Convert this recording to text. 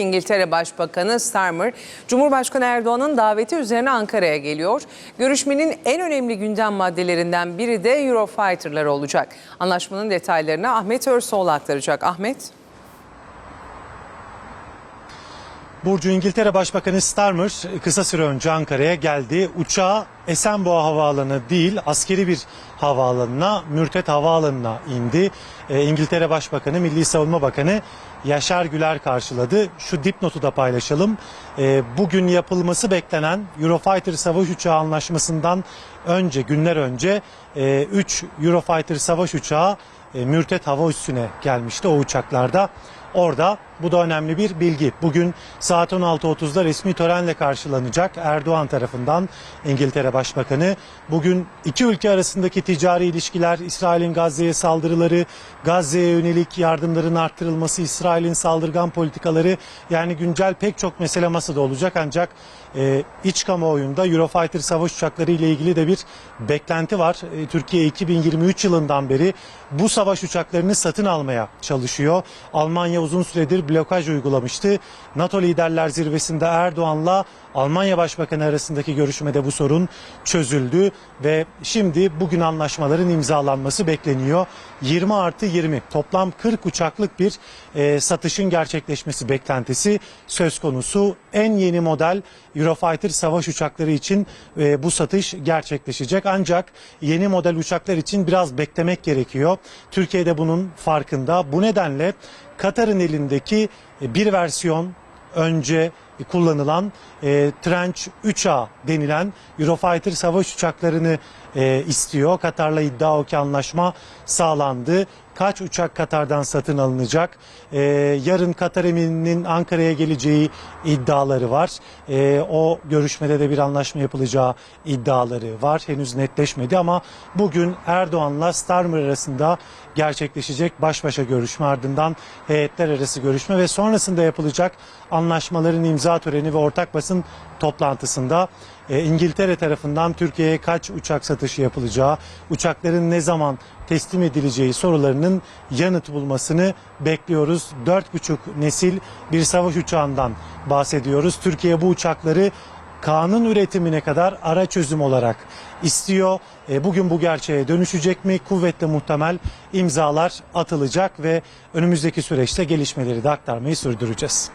İngiltere Başbakanı Starmer, Cumhurbaşkanı Erdoğan'ın daveti üzerine Ankara'ya geliyor. Görüşmenin en önemli gündem maddelerinden biri de Eurofighter'lar olacak. Anlaşmanın detaylarını Ahmet Örsoğlu aktaracak. Ahmet. Burcu İngiltere Başbakanı Starmer kısa süre önce Ankara'ya geldi. Uçağı Esenboğa Havaalanı değil askeri bir havaalanına, Mürtet Havaalanı'na indi. Ee, İngiltere Başbakanı, Milli Savunma Bakanı Yaşar Güler karşıladı. Şu dipnotu da paylaşalım. Ee, bugün yapılması beklenen Eurofighter savaş uçağı anlaşmasından önce, günler önce 3 Eurofighter savaş uçağı e, Mürtet Hava Üssü'ne gelmişti o uçaklarda. Orada bu da önemli bir bilgi. Bugün saat 16.30'da resmi törenle karşılanacak Erdoğan tarafından İngiltere Başbakanı. Bugün iki ülke arasındaki ticari ilişkiler, İsrail'in Gazze'ye saldırıları, Gazze'ye yönelik yardımların arttırılması, İsrail'in saldırgan politikaları yani güncel pek çok mesele masada olacak ancak e, iç kamuoyunda Eurofighter savaş uçakları ile ilgili de bir beklenti var. E, Türkiye 2023 yılından beri bu savaş uçaklarını satın almaya çalışıyor. Almanya uzun süredir blokaj uygulamıştı. NATO liderler zirvesinde Erdoğan'la Almanya Başbakanı arasındaki görüşmede bu sorun çözüldü ve şimdi bugün anlaşmaların imzalanması bekleniyor. 20 artı 20 toplam 40 uçaklık bir e, satışın gerçekleşmesi beklentisi söz konusu. En yeni model Eurofighter savaş uçakları için e, bu satış gerçekleşecek. Ancak yeni model uçaklar için biraz beklemek gerekiyor. Türkiye'de bunun farkında. Bu nedenle Katar'ın elindeki e, bir versiyon önce kullanılan e, Trench 3A denilen Eurofighter savaş uçaklarını e, istiyor. Katar'la iddia o ki anlaşma sağlandı. Kaç uçak Katar'dan satın alınacak? E, yarın Katar emirinin Ankara'ya geleceği iddiaları var. E, o görüşmede de bir anlaşma yapılacağı iddiaları var. Henüz netleşmedi ama bugün Erdoğan'la Starmer arasında gerçekleşecek baş başa görüşme ardından heyetler arası görüşme ve sonrasında yapılacak anlaşmaların imza töreni ve ortak basın toplantısında e, İngiltere tarafından Türkiye'ye kaç uçak satışı yapılacağı, uçakların ne zaman teslim edileceği sorularının yanıt bulmasını bekliyoruz. 4,5 nesil bir savaş uçağından bahsediyoruz. Türkiye bu uçakları Kaan'ın üretimine kadar ara çözüm olarak istiyor. E, bugün bu gerçeğe dönüşecek mi? Kuvvetle muhtemel imzalar atılacak ve önümüzdeki süreçte gelişmeleri de aktarmayı sürdüreceğiz.